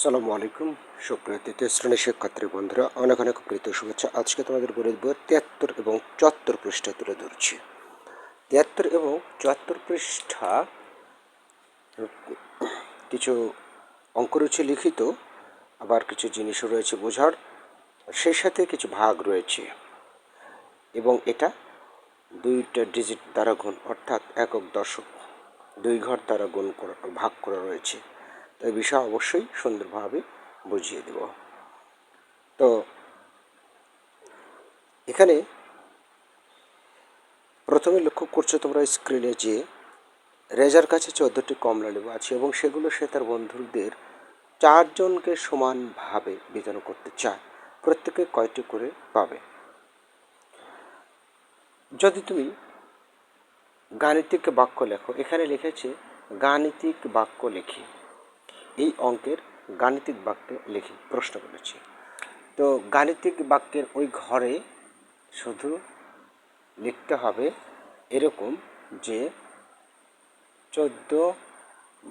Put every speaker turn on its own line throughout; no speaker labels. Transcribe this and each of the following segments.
সালামু আলাইকুম, সুপ্রিয় তৃতীয় শ্রেণির শিক্ষার্থী বন্ধুরা, অনেক অনেক প্রীত শুভেচ্ছা। আজকে তোমাদের বলে দেবো তিয়াত্তর এবং চুয়াত্তর পৃষ্ঠা তুলে ধরছি। তিয়াত্তর এবং চুয়াত্তর পৃষ্ঠা, কিছু অঙ্ক রয়েছে লিখিত, আবার কিছু জিনিসও রয়েছে বোঝার, সেই সাথে কিছু ভাগ রয়েছে। এবং এটা দুইটা ডিজিট দ্বারা গুণ, অর্থাৎ একক দশক, দুই ঘর দ্বারা গুণ করা, ভাগ করা রয়েছে। তো এই বিষয় অবশ্যই সুন্দরভাবে বুঝিয়ে দেব। তো এখানে প্রথমে লক্ষ্য করছ তোমরা স্ক্রিনে যে রেজার কাছে চোদ্দোটি কমলা লেবু আছে এবং সেগুলো সে তার বন্ধুদের চারজনকে সমানভাবে বিতরণ করতে চায়। প্রত্যেকে কয়টি করে পাবে? যদি তুমি গাণিতিক বাক্য লেখো, এখানে লিখেছে গাণিতিক বাক্য লেখি। এই অঙ্কের গাণিতিক বাক্যে লিখি প্রশ্ন করেছি। তো গাণিতিক বাক্যের ওই ঘরে শুধু লিখতে হবে এরকম যে চোদ্দ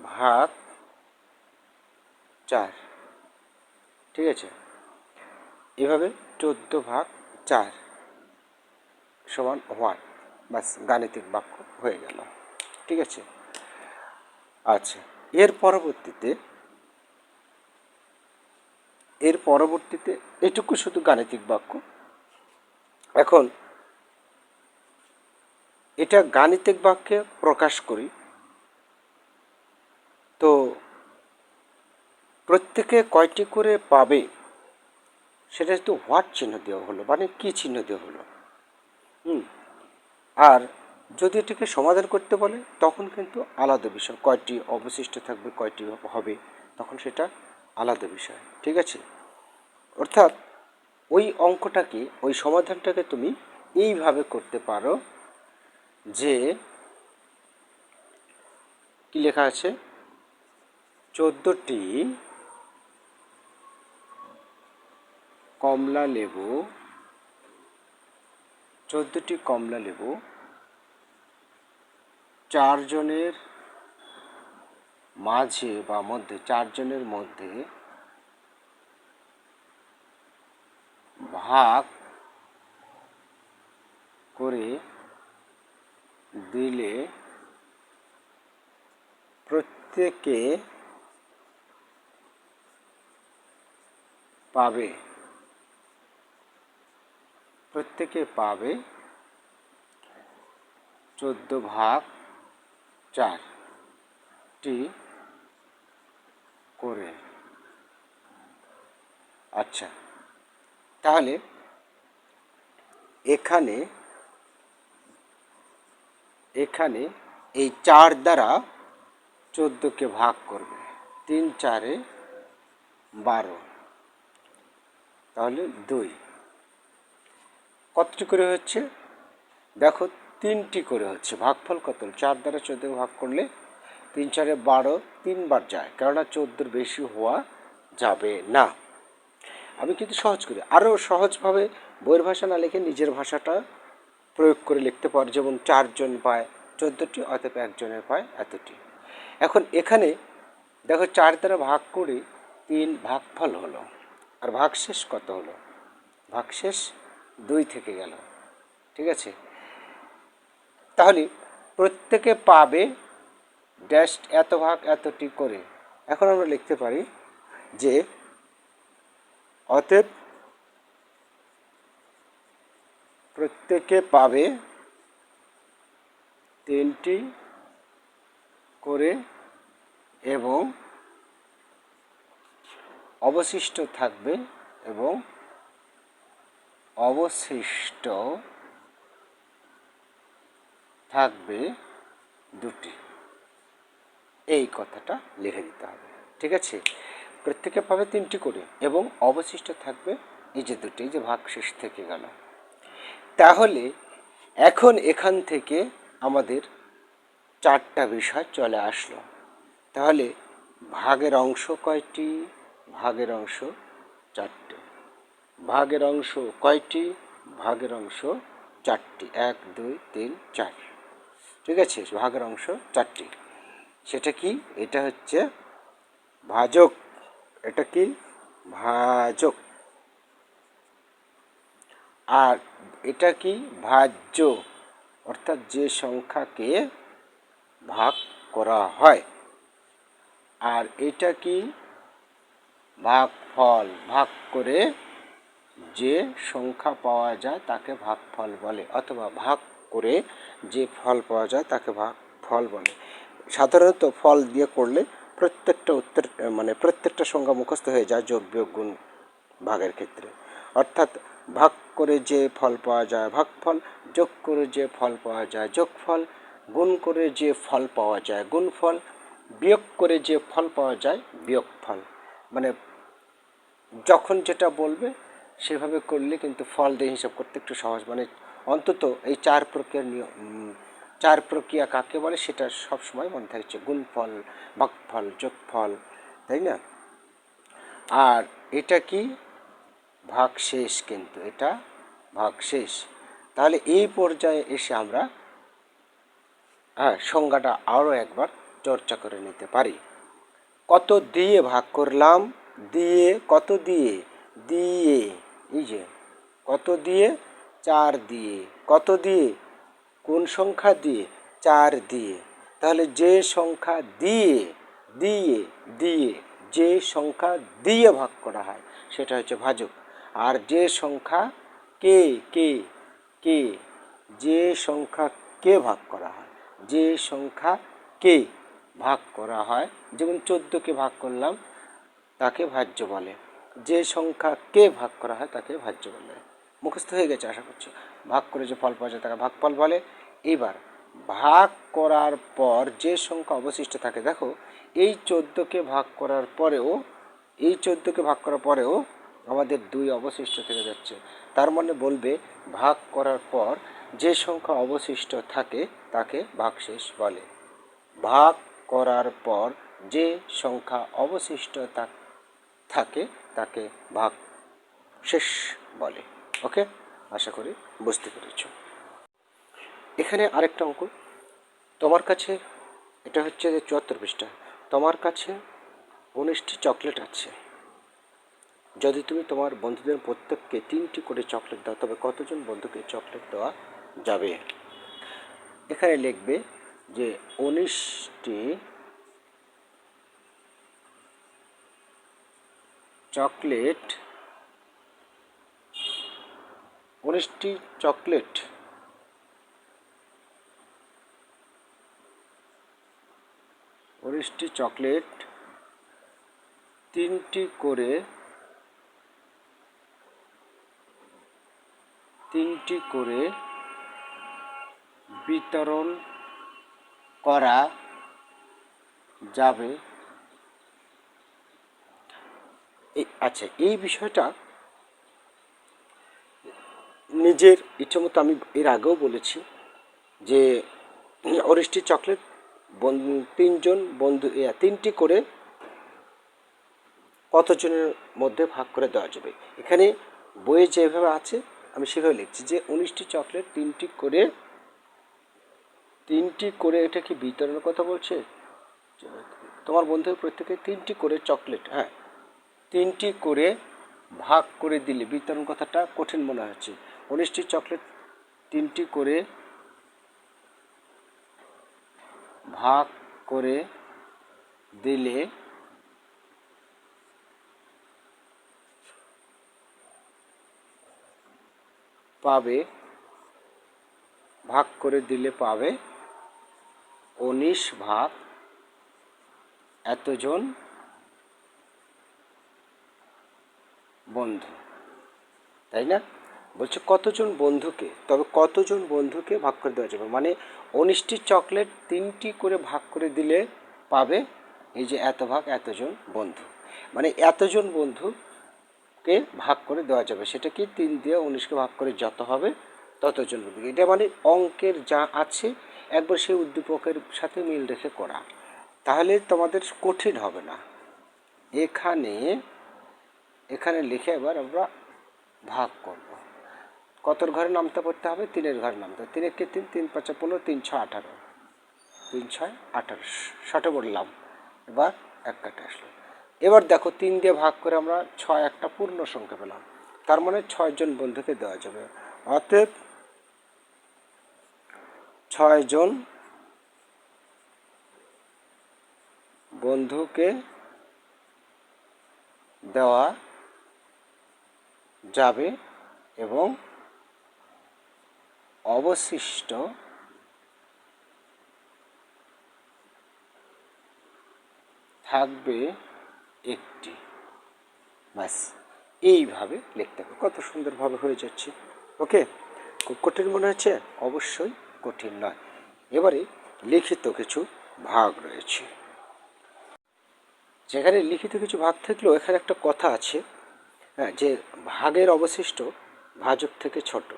ভাগ চার। ঠিক আছে? এভাবে চোদ্দ ভাগ চার সমান ওয়ান। বাস গাণিতিক বাক্য হয়ে গেল। ঠিক আছে? আচ্ছা এর পরবর্তীতে এর পরবর্তীতে এটুকু শুধু গাণিতিক বাক্য। এখন এটা গাণিতিক বাক্যে প্রকাশ করি। তো প্রত্যেকে কয়টি করে পাবে সেটা তো হোয়াট চিহ্ন দেওয়া হলো মানে কি চিহ্ন দেওয়া হলো। হুম, আর যদি এটিকে সমাধান করতে বলে, তখন কিন্তু আলাদা বিষয়, কয়টি অবশিষ্ট থাকবে, কয়টি হবে, তখন সেটা আলাদা বিষয়, ঠিক আছে? অর্থাৎ ওই অঙ্কটাকে, ওই সমাধানটাকে তুমি এইভাবে করতে পারো যে কি লেখা আছে? চোদ্দোটি কমলা লেবু, চোদ্দোটি কমলা লেবু, চারজনের মাঝে বা মধ্যে, চারজনের মধ্যে ভাগ করে দিলে প্রত্যেকে পাবে। প্রত্যেকে পাবে চোদ্দ ভাগ চারটি করে। আচ্ছা তাহলে এখানে এখানে এই চার দ্বারা চোদ্দোকে ভাগ করবে। তিন, চারে বারো। তাহলে দুই। কতটি করে হচ্ছে? দেখো, তিনটি করে হচ্ছে। ভাগফল কত? চার দ্বারা চোদ্দ ভাগ করলে তিন চারে বারো, তিনবার যায়। কেননা চোদ্দোর বেশি হওয়া যাবে না। আমি কিন্তু সহজ করি। আরও সহজভাবে বইয়ের ভাষা না লিখে নিজের ভাষাটা প্রয়োগ করে লিখতে পারো। যেমন চারজন পায় চোদ্দোটি অথবা একজনের পায় এতটি। এখন এখানে দেখো চার দ্বারা ভাগ করে তিন ভাগফল হলো। আর ভাগশেষ কত হলো? ভাগশেষ দুই থেকে গেল। ঠিক আছে? তাহলে প্রত্যেকে পাবে ড্যাশ এত ভাগ এতটি করে। এখন আমরা লিখতে পারি যে অতএব প্রত্যেকে পাবে তিনটি করে এবং অবশিষ্ট থাকবে এবং অবশিষ্ট থাকবে দুটি। এই কথাটা লিখে দিতে হবে। ঠিক আছে? প্রত্যেকে পাবে তিনটি করে এবং অবশিষ্ট থাকবে এই যে দুটি যে ভাগ শেষ থেকে গেল। তাহলে এখন এখান থেকে আমাদের চারটা বিষয় চলে আসলো। তাহলে ভাগের অংশ কয়টি? ভাগের অংশ চারটে। ভাগের অংশ কয়টি? ভাগের অংশ চারটি। এক, দুই, তিন, চার। ঠিক আছে? ভাগের অংশ চারটি। সেটা কি? এটা হচ্ছে ভাজক। এটা কি? ভাজক। আর এটা কি? ভাজ্য। অর্থাৎ যে সংখ্যাকে ভাগ করা হয়। আর এটা কি? ভাগ ফল। ভাগ করে যে সংখ্যা পাওয়া যায় তাকে ভাগফল বলে, অথবা ভাগ করে যে ফল পাওয়া যায় তাকে ভাগ ফল বলে। সাধারণত ফল দিয়ে করলে প্রত্যেকটা উত্তর মানে প্রত্যেকটা সংখ্যা মুখস্থ হয়ে যায় যোগ, বিয়োগ, গুণ, ভাগের ক্ষেত্রে। অর্থাৎ ভাগ করে যে ফল পাওয়া যায় ভাগফল যোগ করে যে ফল পাওয়া যায় যোগফল গুণ করে যে ফল পাওয়া যায় গুণফল বিয়োগ করে যে ফল পাওয়া যায় বিয়োগ ফল। মানে যখন যেটা বলবে সেভাবে করলে কিন্তু ফল দিয়ে হিসাব করতে একটু সহজ। মানে অন্তত এই চার প্রক্রিয়ার নিয়ম চার প্রক্রিয়া কাকে বলে সেটা সবসময় মনে থাকছে। গুণফল ভাগফল যোগফল তাই না? আর এটা কি? ভাগশেষ কিন্তু, এটা ভাগশেষ তাহলে এই পর্যায়ে এসে আমরা হ্যাঁ সংজ্ঞাটা আরও একবার চর্চা করে নিতে পারি। কত দিয়ে ভাগ করলাম? দিয়ে কত দিয়ে? দিয়ে, এই যে, কত দিয়ে? চার দিয়ে। কত দিয়ে? কোন সংখ্যা দিয়ে? চার দিয়ে। তাহলে যে সংখ্যা দিয়ে দিয়ে দিয়ে, যে সংখ্যা দিয়ে ভাগ করা হয়, সেটা হচ্ছে ভাজক। আর যে সংখ্যা কে কে কে, যে সংখ্যা কে ভাগ করা হয়, যে সংখ্যা কে ভাগ করা হয়, যেমন চোদ্দোকে ভাগ করলাম, তাকে ভাজ্য বলে। যে সংখ্যা কে ভাগ করা হয়, তাকে ভাজ্য বলে। মুখস্থ হয়ে গেছে আশা করছি। ভাগ করে যে ফল পাওয়া যায় তাকে ভাগফল বলে। এবার ভাগ করার পর যে সংখ্যা অবশিষ্ট থাকে, দেখো, এই চোদ্দোকে ভাগ করার পরেও, এই চোদ্দোকে ভাগ করার পরেও আমাদের দুই অবশিষ্ট থেকে যাচ্ছে। তার মানে বলবে, ভাগ করার পর যে সংখ্যা অবশিষ্ট থাকে তাকে ভাগশেষ বলে। ভাগ করার পর যে সংখ্যা অবশিষ্ট থাকে তাকে ভাগ শেষ বলে। ওকে? আশা করি বুঝতে পেরেছ। এখানে আরেকটা অঙ্ক। তোমার কাছে, এটা হচ্ছে যে চুয়াত্তর পৃষ্ঠা। তোমার কাছে উনিশটি চকলেট আছে। যদি তুমি তোমার বন্ধুদের প্রত্যেককে তিনটি করে চকলেট দাও, তবে কতজন বন্ধুকে চকলেট দেওয়া যাবে? এখানে লিখবে যে উনিশটি চকলেট উনিশটি চকলেট। উনিশটি চকলেট তিনটি করে তিনটি করে বিতরণ করা যাবে। আচ্ছা এই বিষয়টা নিজের ইচ্ছে মতো আমি এর আগেও বলেছি যে অরিষ্টি চকলেট তিনজন বন্ধু তিনটি করে কতজনের মধ্যে ভাগ করে দেওয়া যাবে? এখানে বইয়ে যেভাবে আছে, আমি সেভাবে লিখছি যে উনিশটি চকলেট তিনটি করে তিনটি করে এটা কি বিতরণের কথা বলছে? তোমার বন্ধুদের প্রত্যেকে তিনটি করে চকলেট হ্যাঁ তিনটি করে ভাগ করে দিলে বিতরণ কথাটা কঠিন মনে হচ্ছে। উনিশটি চকলেট তিনটি করে ভাগ করে দিলে পাবে, ভাগ করে দিলে পাবে উনিশ ভাগ এতজন বন্ধু। তাই না? বলছে কতজন বন্ধুকে, তবে কতজন বন্ধুকে ভাগ করে দেওয়া যাবে? মানে উনিশটি চকলেট তিনটি করে ভাগ করে দিলে পাবে এই যে এত ভাগ, এতজন বন্ধু। মানে এতজন বন্ধুকে ভাগ করে দেওয়া যাবে। সেটা কি তিন দিয়ে উনিশকে ভাগ করে যত হবে ততজন বন্ধু এটা মানে অঙ্কের যা আছে, একবার সেই উদ্দীপকের সাথে মিল রেখে করা। তাহলে তোমাদের কঠিন হবে না। এখানে এখানে লিখে এবার আমরা ভাগ করব। কতর ঘরে নামতে পড়তে হবে? তিনের ঘরে নামতে হবে। তিনের কে তিন? তিন পাঁচা পনেরো, তিন ছয় আঠারো। তিন ছয় আঠারো। শটে বললাম। এবার এক কাটে আসলো। এবার দেখো, তিন দিয়ে ভাগ করে আমরা ছয় একটা পূর্ণ সংখ্যা পেলাম। তার মানে ছয়জন বন্ধুকে দেওয়া যাবে। অতএব ছয়জন বন্ধুকে দেওয়া যাবে এবং অবশিষ্ট থাকবে একটি। ব্যাস, এইভাবে লিখতে হবে। কত সুন্দরভাবে হয়ে যাচ্ছে। ওকে? খুব কঠিন মনে হচ্ছে? অবশ্যই কঠিন নয়। এবারে লিখিত কিছু ভাগ রয়েছে। যেখানে লিখিত কিছু ভাগ থাকলেও এখানে একটা কথা আছে হ্যাঁ যে ভাগের অবশিষ্ট ভাজক থেকে ছোট।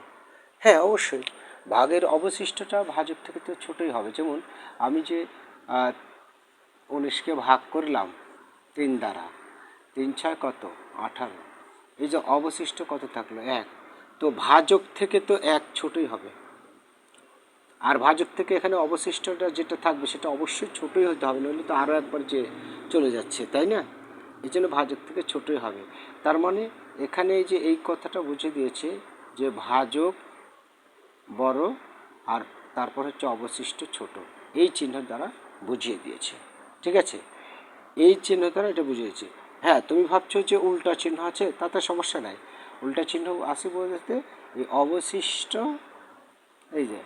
হ্যাঁ অবশ্যই। ভাগের অবশিষ্টটা ভাজক থেকে তো ছোটোই হবে। যেমন আমি যে উনিশকে ভাগ করলাম, তিন দ্বারা, তিন ছয় কত? আঠারো। এই যে অবশিষ্ট কত থাকল? এক। তো ভাজক থেকে তো এক ছোটই হবে। আর ভাজক থেকে এখানে অবশিষ্টটা যেটা থাকবে সেটা অবশ্যই ছোটই হতে হবে, নইলে তো আরও একবার যে চলে যাচ্ছে, তাই না? এই জন্য ভাজক থেকে ছোটই হবে। তার মানে এখানে যে এই কথাটা বুঝে দিয়েছে যে ভাজক বড় আর তারপর হচ্ছে অবশিষ্ট ছোট। এই চিহ্ন দ্বারা বুঝিয়ে দিয়েছে। ঠিক আছে? এই চিহ্ন দ্বারা এটা বুঝিয়েছে হ্যাঁ তুমি ভাবছ যে উল্টা চিহ্ন আছে, তাতে সমস্যা নাই। উল্টা চিহ্ন আসি বলতে এই অবশিষ্ট, এই যে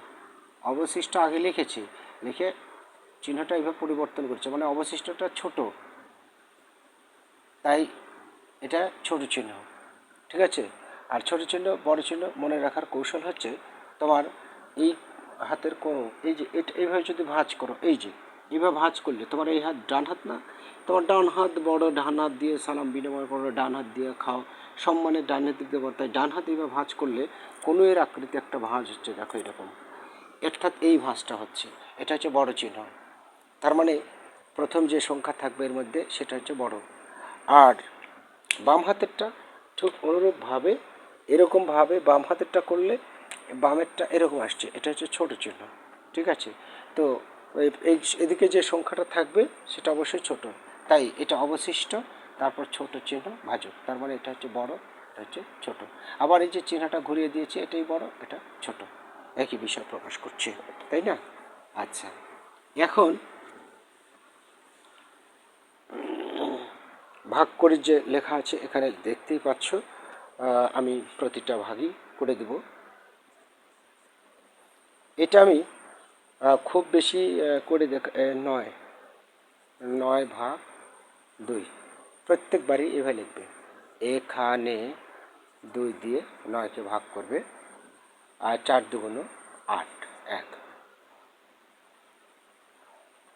অবশিষ্ট আগে লিখেছি, লিখে চিহ্নটা এইভাবে পরিবর্তন করছে। মানে অবশিষ্টটা ছোট। তাই এটা ছোট চিহ্ন। ঠিক আছে? আর ছোট চিহ্ন, বড় চিহ্ন মনে রাখার কৌশল হচ্ছে তোমার এই হাতের কোনো এই যে এটা এইভাবে যদি ভাঁজ করো, এই যে, এইভাবে ভাঁজ করলে তোমার এই হাত ডান হাত না? তোমার ডান হাত বড়, ডান হাত দিয়ে সালাম বিনিময় করো, ডান হাত দিয়ে খাও, সম্মানের ডান হাত দিয়ে বলো। তাই ডান হাত এইভাবে ভাঁজ করলে কোনো এর আকৃতি একটা ভাঁজ হচ্ছে, দেখো এরকম। অর্থাৎ এই ভাঁজটা হচ্ছে, এটা হচ্ছে বড় চিহ্ন। তার মানে প্রথম যে সংখ্যা থাকবে এর মধ্যে সেটা হচ্ছে বড়। আর বাম হাতেরটা ঠিক অনুরূপভাবে, এরকমভাবে বাম হাতেরটা করলে বামেরটা এরকম আসছে, এটা হচ্ছে ছোট চিহ্ন, ঠিক আছে? তো এই- এদিকে যে সংখ্যাটা থাকবে, সেটা অবশ্যই ছোট। তাই এটা অবশিষ্ট, তারপর ছোট চিহ্ন, ভাজক। তার মানে এটা হচ্ছে বড়, এটা হচ্ছে ছোট। আবার এই যে চিহ্নটা ঘুরিয়ে দিয়েছে, এটাই বড়, এটা ছোট। একই বিষয় প্রকাশ করছে, তাই না? আচ্ছা। এখন ভাগ করে যে লেখা আছে, এখানে দেখতেই পাচ্ছ আমি প্রতিটা ভাগই করে দেব। এটা আমি খুব বেশি করে দেখ নয়। নয় ভাগ দুই। প্রত্যেকবারই এভাবে লিখবে। এখানে দুই দিয়ে নয়কে ভাগ করবে, আর চার দুগুণ আট, এক।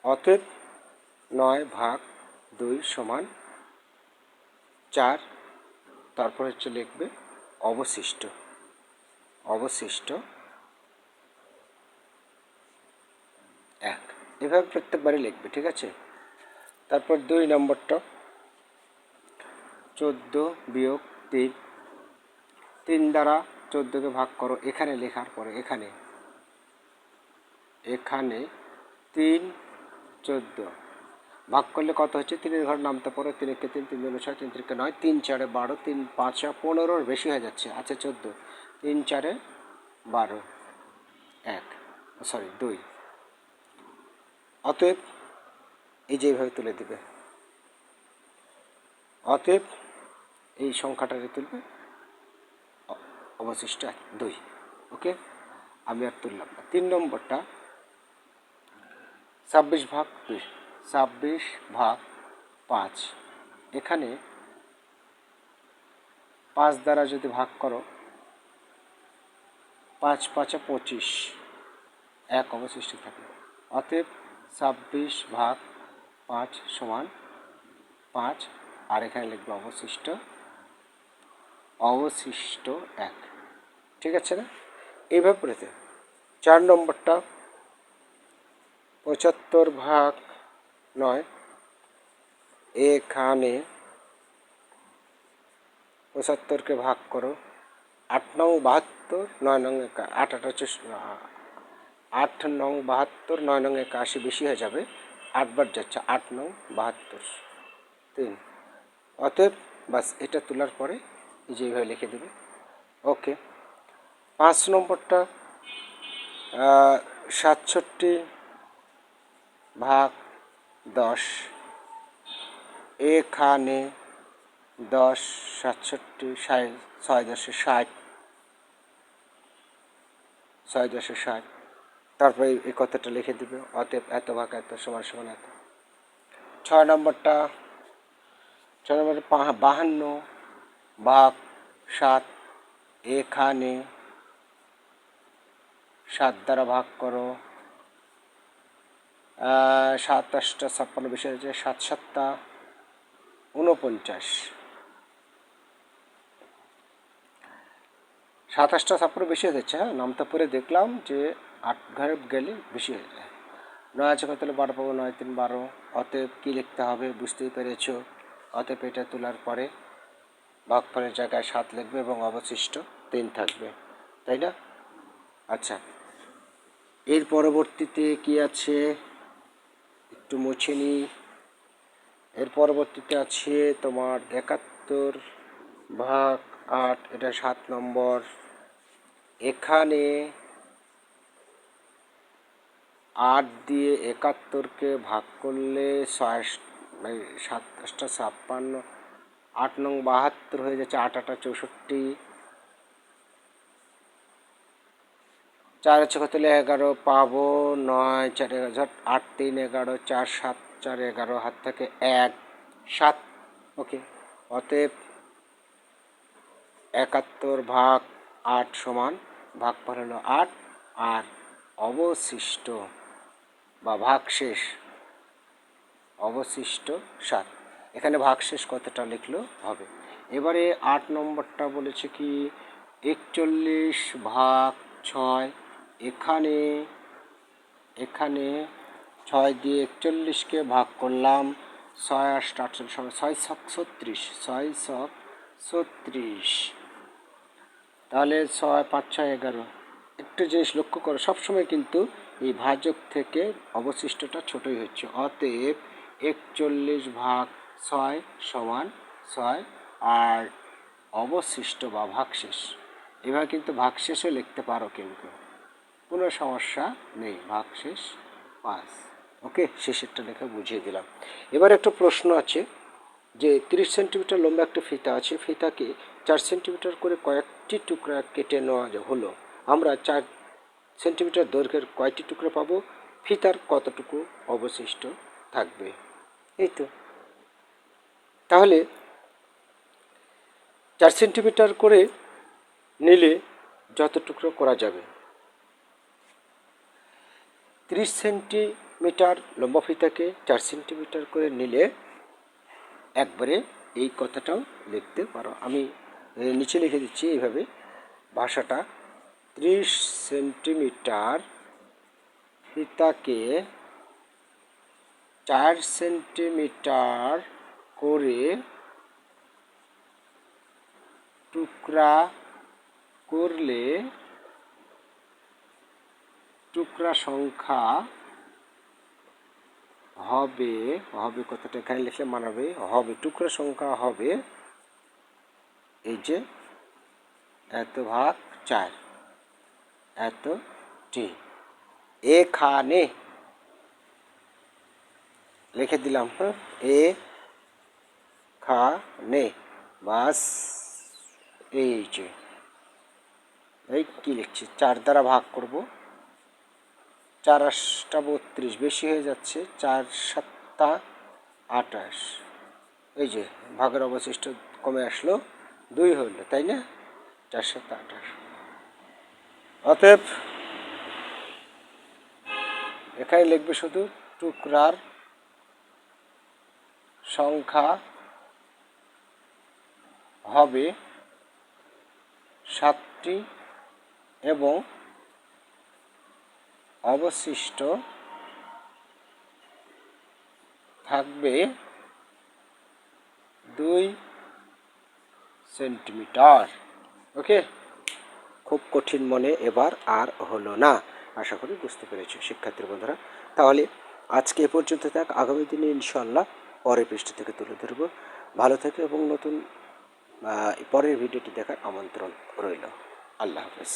অতএব নয় ভাগ দুই সমান চার, তারপর হচ্ছে লিখবে অবশিষ্ট। অবশিষ্ট এক এভাবে প্রত্যেকবারই লিখবে, ঠিক আছে? তারপর দুই নম্বরটা। চোদ্দ বিয়োগ তিন। তিন দ্বারা চোদ্দোকে ভাগ করো, এখানে লেখার পরে, এখানে। এখানে তিন, চোদ্দ। ভাগ করলে কত হচ্ছে? তিনের ঘর নামতে পারো তিন একে তিন তিন দুগুণে ছয়, তিন তিনকে নয়, তিন চারে বারো, তিন পাঁচে পনেরোর বেশি হয়ে যাচ্ছে। আচ্ছা চোদ্দ। তিন চারে বারো, এক সরি দুই। অতএব এই যে এইভাবে তুলে দিবে। অতএব এই সংখ্যাটাকে তুলবে। অবশিষ্ট এক, দুই, ওকে? আমি আর তুললাম না। তিন নম্বরটা ছাব্বিশ ভাগ দুই। ছাব্বিশ ভাগ পাঁচ। এখানে পাঁচ দ্বারা যদি ভাগ করো, পাঁচ পাঁচে পঁচিশ। এক অবশিষ্ট থাকে অতএব ছাব্বিশ ভাগ পাঁচ সমান পাঁচ আর এখানে লিখবে অবশিষ্ট। অবশিষ্ট এক। ঠিক আছে না? এইভাবে পড়েছে চার নম্বরটা। পঁচাত্তর ভাগ নয়। এখানে পঁচাত্তরকে ভাগ করো। আট নং বাহাত্তর নয় নং আট আট হচ্ছে আহ, আট নং বাহাত্তর, নয় নং একাশি বেশি হয়ে যাবে। আটবার যাচ্ছে, আট নং বাহাত্তর। তিন। অতএব বাস এটা তোলার পরে এই যে এইভাবে লিখে দেবে। ওকে। পাঁচ নম্বরটা সাতষট্টি ভাগ দশ। এখানে দশ, সাতষট্টি ষাট ছয় দশে ষাট। ছয় দশে ষাট। তারপরে এই- কথাটা লিখে দিবে, অতএব এত ভাগ এত সমান সমান এত। ছয় নম্বরটা ছয় নম্বরটা বাহান্ন ভাগ সাত, এখানে সাত দ্বারা ভাগ করো। সাত আটটা ছাপ্পান্ন বেশি হয়েছে, সাত সাতটা উনপঞ্চাশ সাতাশটা ছাপ্পান্ন বেশি হয়ে যাচ্ছে হ্যাঁ নামটা পরে দেখলাম যে আট ঘরে গেলে বেশি হয়ে যায়। নয় আছে কত বারো পাবো, নয় তিন বারো। অতএব কী লিখতে হবে বুঝতেই পেরেছ। অতএব এটা তোলার পরে ভাগফলের জায়গায় সাত লিখবে এবং অবশিষ্ট তিন থাকবে। তাই না? আচ্ছা। এর পরবর্তীতে কি আছে? একটু মুছে নিই এর পরবর্তীতে আছে তোমার একাত্তর ভাগ আট, এটা সাত নম্বর। এখানে আট দিয়ে একাত্তরকে ভাগ করলে ছয় মানে সাতটা ছাপ্পান্ন, আট নং বাহাত্তর হয়ে যাচ্ছে আট আটা চৌষট্টি। চার হচ্ছে কত এগারো, পাবো নয়, চার এগারো আট তিন এগারো, চার সাত, চার এগারো, হাত থেকে এক, সাত। ওকে, অতএব একাত্তর ভাগ আট সমান ভাগ হলো আট, আর অবশিষ্ট বা ভাগশেষ অবশিষ্ট সাত। এখানে ভাগশেষ কতটা লিখলো হবে? এবারে আট নম্বরটা বলেছে কি, একচল্লিশ ভাগ ছয়, এখানে এখানে ছয় দিয়ে একচল্লিশকে ভাগ করলাম, ছয় আট আটচল্লিশ ছয় ছক ছত্রিশ, ছয় ছক ছত্রিশ। তাহলে ছয় পাঁচ ছয় এগারো। একটু জিনিস লক্ষ্য করো, সবসময় কিন্তু এই ভাজক থেকে অবশিষ্টটা ছোটই হচ্ছে। অতএব একচল্লিশ ভাগ ছয় সমান ছয় আর অবশিষ্ট বা ভাগশেষ। এবার কিন্তু ভাগশেষও লিখতে পারো কিন্তু কোনো সমস্যা নেই, ভাগশেষ পাস। ওকে, শেষেরটা লেখা বুঝিয়ে দিলাম। এবার একটা প্রশ্ন আছে যে তিরিশ সেন্টিমিটার লম্বা একটা ফিতা আছে। ফিতাকে চার সেন্টিমিটার করে কয়েকটি টুকরা কেটে নেওয়া হলো। আমরা চার সেন্টিমিটার দৈর্ঘ্যের কয়টি টুকরা পাবো? ফিতার কতটুকু অবশিষ্ট থাকবে? এই তো। তাহলে চার সেন্টিমিটার করে নিলে যত টুকরো করা যাবে? তিরিশ সেন্টিমিটার লম্বা ফিতাকে চার সেন্টিমিটার করে নিলে একবারে এই কথাটাও লিখতে পারো। আমি নিচে লিখে দিচ্ছি এইভাবে। ভাষাটা ত্রিশ সেন্টিমিটার। ফিতাকে চার সেন্টিমিটার করে টুকরা করলে টুকরা সংখ্যা হবে হবে কথাটা এখানে লিখলে মানাবে হবে, টুকরা সংখ্যা হবে। এই যে, এত ভাগ চার। এত টি। এখানে। লিখে দিলাম হ্যাঁ এ খা নে বাস, এই যে। এই কি লিখছি? চার দ্বারা ভাগ করব। চার আটটা বত্রিশ, বেশি হয়ে যাচ্ছে। চার সাতটা আঠাশ। এই যে, ভাগের অবশিষ্ট কমে আসলো। দুই হইল তাই না? চার সাতটা আঠাশ। অতএব এখানে লিখবে শুধু টুকরার সংখ্যা হবে সাতটি এবং অবশিষ্ট থাকবে দুই সেন্টিমিটার। ওকে খুব কঠিন মনে এবার আর হলো না। আশা করি বুঝতে পেরেছি শিক্ষার্থীর বন্ধুরা। তাহলে আজকে এ পর্যন্ত থাক। আগামী দিনে ইনশাল্লাহ পরের পৃষ্ঠ থেকে তুলে ধরব। ভালো থেকে এবং নতুন পরের ভিডিওটি দেখার আমন্ত্রণ রইল। আল্লাহ হাফেজ।